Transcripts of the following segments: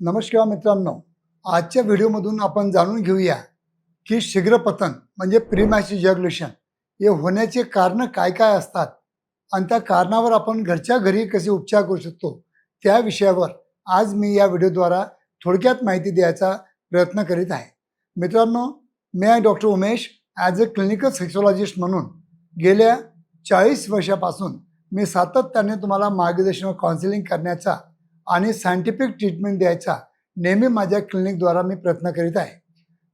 नमस्कार मित्रांनो आजच्या व्हिडिओमधून आपण जाणून घेऊया की शीघ्रपतन म्हणजे प्रीमॅच इजॅग्युलेशन हे होण्याचे कारणं काय काय असतात आणि त्या कारणावर आपण घरच्या घरी कसे उपचार करू शकतो त्या विषयावर आज मी या व्हिडिओद्वारा थोडक्यात माहिती द्यायचा प्रयत्न करीत आहे. मित्रांनो मी आहे doctor Umesh as a clinical sexologist म्हणून गेल्या चाळीस वर्षापासून मी सातत्याने तुम्हाला मार्गदर्शन व काउन्सिलिंग करण्याचा आणि सायंटिफिक ट्रीटमेंट द्यायचा. नेहमी माझ्या क्लिनिकद्वारा मी प्रयत्न करीत आहे.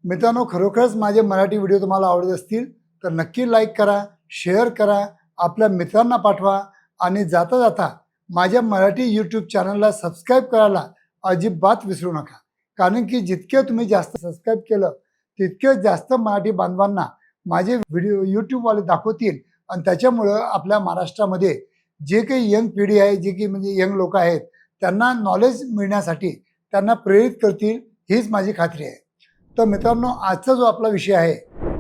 मित्रांनो खरोखरच माझे मराठी व्हिडिओ तुम्हाला आवडत असतील तर नक्की लाईक करा शेअर करा आपल्या मित्रांना पाठवा आणि जाता जाता माझ्या मराठी यूट्यूब चॅनलला सबस्क्राईब करायला अजिबात विसरू नका. कारण की जितके तुम्ही जास्त सबस्क्राईब केलं तितके जास्त मराठी बांधवांना माझे व्हिडिओ यूट्यूबवाले दाखवतील आणि त्याच्यामुळं आपल्या महाराष्ट्रामध्ये जे काही यंग पिढी आहे जे की म्हणजे यंग लोक आहेत त्यांना नॉलेज मिळण्यासाठी त्यांना प्रेरित करतील हीच माझी खात्री आहे. तर मित्रांनो आजचा जो आपला विषय आहे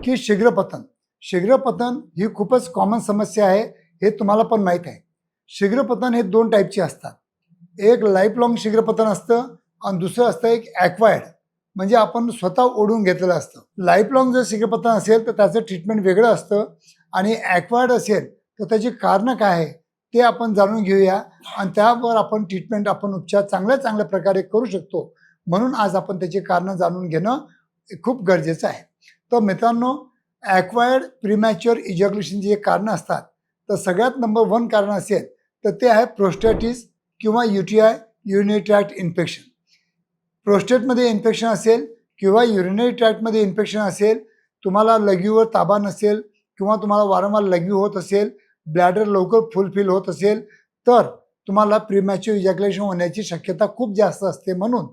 की शीघ्रपतन. शीघ्रपतन ही खूपच कॉमन समस्या आहे हे तुम्हाला पण माहीत आहे. शीघ्रपतन हे दोन टाईपचे असतात. एक लाईफ लॉंग शीघ्रपतन असतं आणि दुसरं असतं एक ॲक्वायर्ड म्हणजे आपण स्वतः ओढून घेतलेलं असतं. लाईफ लॉंग जर शीघ्रपतन असेल तर त्याचं ट्रीटमेंट वेगळं असतं आणि ॲक्वायर्ड असेल तर त्याची कारणं काय आहे? ते आपण जाणून घेऊया आणि त्यावर आपण ट्रीटमेंट आपण उपचार चांगल्या चांगल्या प्रकारे करू शकतो म्हणून आज आपण त्याची कारणं जाणून घेणं खूप गरजेचं आहे. तर मित्रांनो ॲक्वायर्ड प्रिमॅच्युअर इजॅग्युलेशनची जे कारणं असतात तर सगळ्यात नंबर वन कारण असेल तर ते आहे प्रोस्टॅटिस किंवा U T I urinary tract infection प्रोस्टेटमध्ये infection असेल किंवा युरिनरी ट्रॅक्टमध्ये इन्फेक्शन असेल तुम्हाला लघवीवर ताबा नसेल किंवा तुम्हाला वारंवार लघवी होत असेल ब्लॅडर लवकर फुलफिल होत असेल तर तुम्हाला प्रिमॅच्युअर इजॅक्युलेशन होण्याची शक्यता खूप जास्त असते म्हणून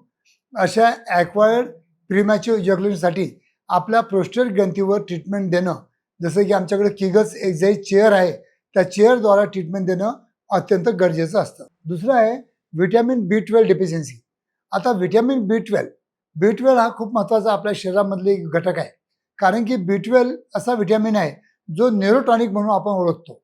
अशा ॲक्वायर्ड प्रिमॅच्युअर इजॅक्युलेशनसाठी आपल्या प्रोस्टेट ग्रंथीवर ट्रीटमेंट देणं जसं की आमच्याकडे किगल्स एक्झाईज चेअर आहे त्या चेअरद्वारा ट्रीटमेंट देणं अत्यंत गरजेचं असतं. दुसरं आहे व्हिटॅमिन बी ट्वेल्व डेफिशियन्सी आता vitamin B twelve B twelve हा खूप महत्त्वाचा आपल्या शरीरामधले एक घटक आहे. कारण की बी ट्वेल्व असा व्हिटॅमिन आहे जो न्यूरोटॉनिक म्हणून आपण ओळखतो.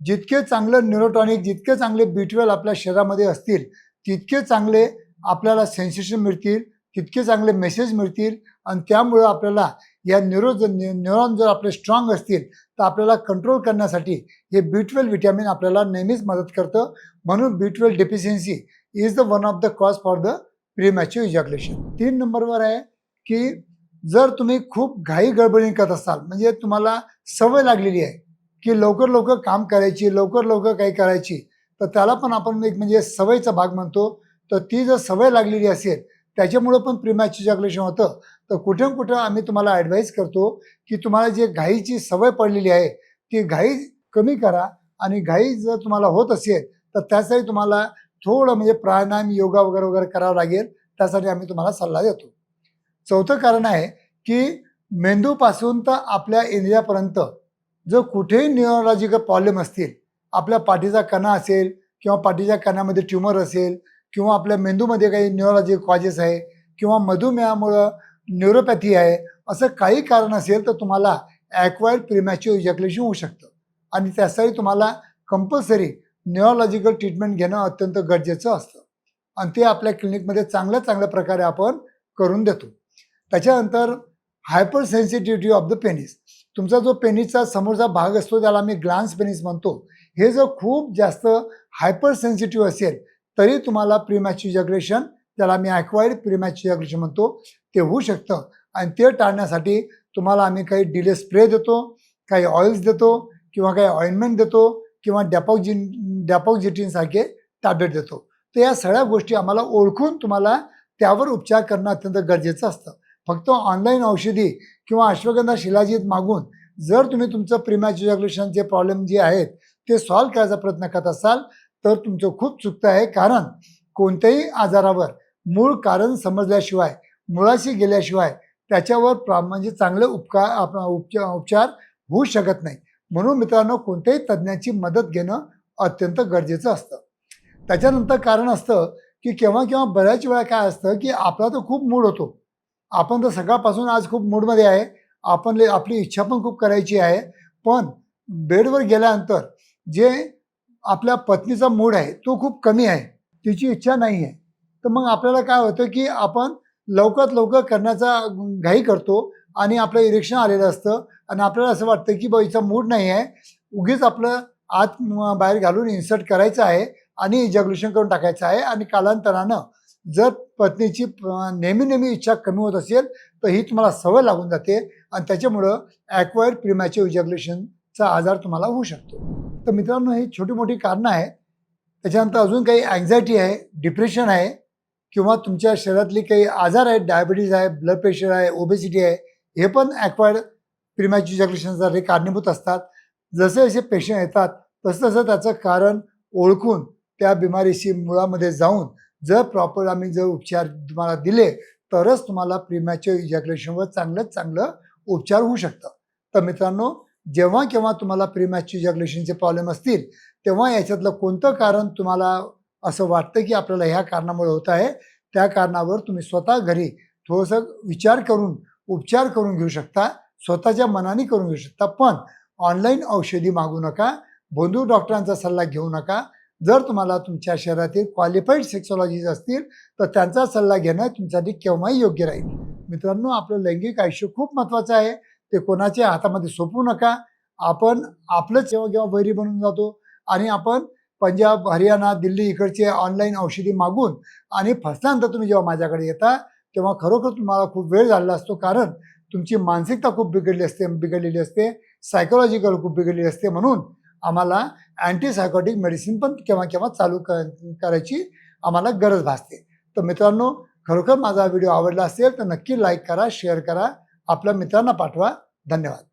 जितके चांगलं न्यूरोटॉनिक जितके चांगले बी आपल्या शरीरामध्ये असतील तितके चांगले आपल्याला सेन्सेशन मिळतील तितके चांगले मेसेज मिळतील आणि त्यामुळं आपल्याला या न्यूरो न्यूरॉन जर आपले स्ट्रॉंग असतील तर आपल्याला कंट्रोल करण्यासाठी हे बी विटॅमिन व्हिटॅमिन आपल्याला नेहमीच मदत करतं. म्हणून B deficiency is the one of the cause for the premature ejaculation तीन नंबरवर आहे की जर तुम्ही खूप घाई गडबडीने करत असाल म्हणजे तुम्हाला सवय लागलेली आहे की लवकर लवकर काम करायची लवकर लवकर काही करायची. तर त्याला पण आपण एक म्हणजे सवयीचा भाग म्हणतो. तर ती जर सवय लागलेली असेल त्याच्यामुळं पण प्रिमॅच इजॅक्युलेशन होतं. तर कुठे कुठं आम्ही तुम्हाला ॲडवाईस करतो की तुम्हाला जे घाईची सवय पडलेली आहे ती घाई कमी करा आणि घाई जर तुम्हाला होत असेल तर त्यासाठी तुम्हाला थोडं म्हणजे प्राणायाम योगा वगैरे वगैरे करावं लागेल. त्यासाठी आम्ही तुम्हाला सल्ला देतो. चौथं कारण आहे की मेंदूपासून तर आपल्या इंद्रियापर्यंत जर कुठेही न्यूरोलॉजिकल प्रॉब्लेम असतील आपल्या पाठीचा कणा असेल किंवा पाठीच्या कणामध्ये ट्युमर असेल किंवा आपल्या मेंदूमध्ये काही न्यूरोलॉजिकल कॉजेस आहे किंवा मधुमेहामुळं न्यूरोपॅथी आहे असं काही कारण असेल तर तुम्हाला ॲक्वायर्ड प्रिमॅच्युअर इजॅक्युलेशन होऊ शकतं. आणि त्यासाठी तुम्हाला कंपल्सरी न्यूरोलॉजिकल ट्रीटमेंट घेणं अत्यंत गरजेचं असतं. आणि ते आपल्या क्लिनिकमध्ये चांगल्या चांगल्या प्रकारे आपण करून देतो. त्याच्यानंतर hyper sensitivity of the penis तुमचा जो पेनिसचा समोरचा भाग असतो त्याला आम्ही ग्लान्स पेनिस म्हणतो हे जर खूप जास्त हायपर सेन्सिटिव्ह असेल तरी तुम्हाला प्रिमॅच्युअर जग्रेशन त्याला आम्ही ॲक्वायर्ड प्रिमॅच्युअर जग्रेशन म्हणतो ते होऊ शकतं. आणि ते टाळण्यासाठी तुम्हाला आम्ही काही डिले स्प्रे देतो काही ऑइल्स देतो किंवा काही ऑइंटमेंट देतो किंवा डॅपॉक्जिन डॅपॉक्झिटिनसारखे टॅबलेट देतो. तर या सगळ्या गोष्टी आम्हाला ओळखून तुम्हाला त्यावर उपचार करणं अत्यंत गरजेचं असतं. फक्त ऑनलाईन औषधी किंवा अश्वगंधा शिलाजीत मागून जर तुम्ही तुमचं प्रिमॅच्युजॅग्युलेशनचे प्रॉब्लेम जे आहेत ते सॉल्व्ह करायचा प्रयत्न करत असाल तर तुमचं खूप चुकतं आहे. कारण कोणत्याही आजारावर मूळ कारण समजल्याशिवाय मुळाशी गेल्याशिवाय त्याच्यावर प्रा म्हणजे चांगले उपकार आप- उपचार उपचार होऊ शकत नाही. म्हणून मित्रांनो कोणत्याही तज्ज्ञाची मदत घेणं अत्यंत गरजेचं असतं. त्याच्यानंतर कारण असतं की केव्हा केव्हा बऱ्याच वेळा काय असतं की आपला तर खूप मूड होतो. आपण तर सकाळपासून आज खूप मूडमध्ये आहे. आपण ले- आपली इच्छा पण खूप करायची आहे. पण बेडवर गेल्यानंतर जे आपल्या पत्नीचा मूड आहे तो खूप कमी आहे. तिची इच्छा नाही आहे. तर मग आपल्याला काय होतं की आपण लवकरात लवकर करण्याचा घाई करतो आणि आपलं इरेक्शन आलेलं असतं. आणि आपल्याला असं वाटतं की बा हिचा मूड नाही आहे. उगीच आपलं आत बाहेर घालून इन्सर्ट करायचं आहे आणि इजॅग्युलेशन करून टाकायचं आहे. आणि कालांतरानं जर पत्नीची नेहमी नेहमी इच्छा कमी होत असेल तर ही तुम्हाला सवय लागून जाते आणि त्याच्यामुळं ॲक्वायर प्रिमॅच्युअर इजॅग्युलेशनचा आजार तुम्हाला होऊ शकतो. तर मित्रांनो ही छोटी मोठी कारणं आहे त्याच्यानंतर अजून काही अँझायटी आहे डिप्रेशन आहे किंवा तुमच्या शरीरातली काही आजार आहेत डायबिटीज आहे ब्लड प्रेशर आहे ओबेसिटी आहे हे पण ॲक्वायर्ड प्रिमॅच्युअर इजॅग्युलेशनसाठी कारणीभूत असतात. जसे जसे पेशंट येतात तसं तसं त्याचं कारण ओळखून त्या बिमारीशी मुळामध्ये जाऊन जर प्रॉपर आम्ही जर उपचार तुम्हाला दिले तरच तुम्हाला प्रिमॅच्युअर इजॅक्युलेशनवर चांगलंच चांगलं उपचार होऊ शकतं. तर मित्रांनो जेव्हा केव्हा तुम्हाला प्रिमॅच्युअर इजॅक्युलेशनचे प्रॉब्लेम असतील तेव्हा याच्यातलं कोणतं कारण तुम्हाला असं वाटतं की आपल्याला ह्या कारणामुळे होत आहे त्या कारणावर तुम्ही स्वतः घरी थोडंसं विचार करून उपचार करून घेऊ शकता स्वतःच्या मनाने करून घेऊ शकता. पण ऑनलाईन औषधी मागू नका बंधू डॉक्टरांचा सल्ला घेऊ नका जर तुम्हाला तुमच्या शरीरातील क्वालिफाईड सेक्सॉलॉजीज असतील तर त्यांचा सल्ला घेणं तुमच्यासाठी केव्हाही योग्य राहील. मित्रांनो आपलं लैंगिक आयुष्य खूप महत्त्वाचं आहे. ते कोणाच्या हातामध्ये सोपवू नका. आपण आपलंच जेव्हा केव्हा वैरी बनून जातो आणि आपण पंजाब हरियाणा दिल्ली इकडचे ऑनलाईन औषधी मागून आणि फसल्यानंतर तुम्ही जेव्हा माझ्याकडे येता तेव्हा खरोखर तुम्हाला खूप वेळ झालेला असतो. कारण तुमची मानसिकता खूप बिघडली असते बिघडलेली असते. सायकोलॉजिकल खूप बिघडलेली असते म्हणून आम्हाला अँटीसायकॉटिक मेडिसिन पण केव्हा केव्हा चालू कर करायची आम्हाला गरज भासते. तर मित्रांनो खरोखर माझा व्हिडिओ आवडला असेल तर नक्की लाईक करा शेअर करा. आपल्या मित्रांना पाठवा. धन्यवाद.